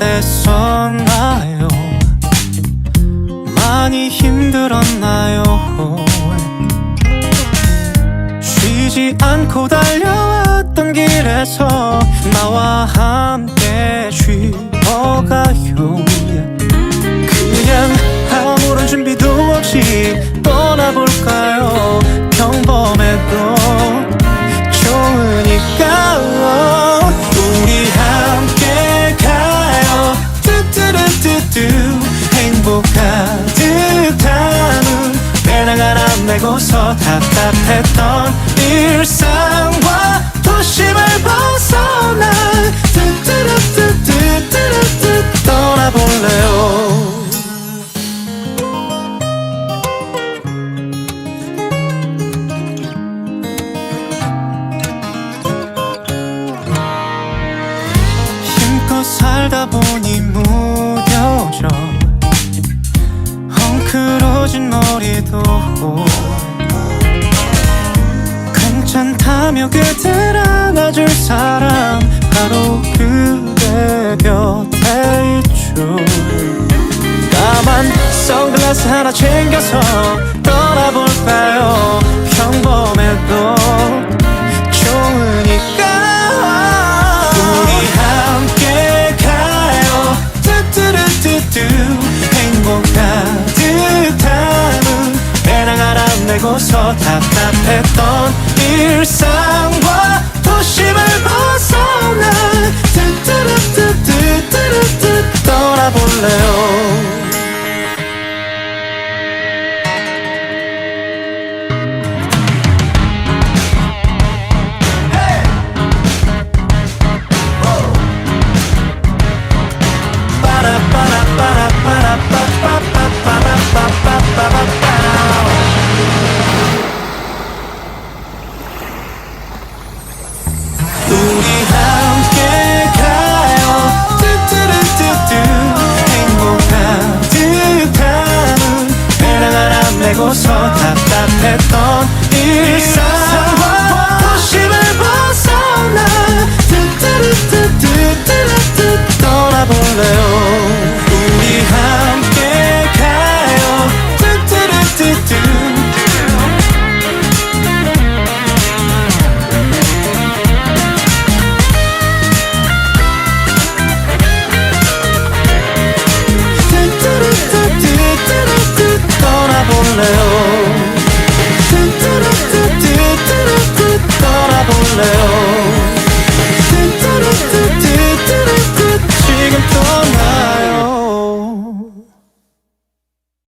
어땠었나요? 많이 힘들었나요? 쉬지 않고 달려왔던 길에서 나와 함께 쉬어가 가득한 배낭 하나 메고서 답답했던 일상과 도심을 벗어나 뚜뚜루뚜뚜뚜뚜 떠나볼래요. 힘껏 살다 보니 머리도 괜찮다며 그댈 안아줄 사람 바로 그대 곁에 있죠. 까만 선글라스 하나 챙겨서 떠나볼 답답했던 일상과 도심 메고서 답답했던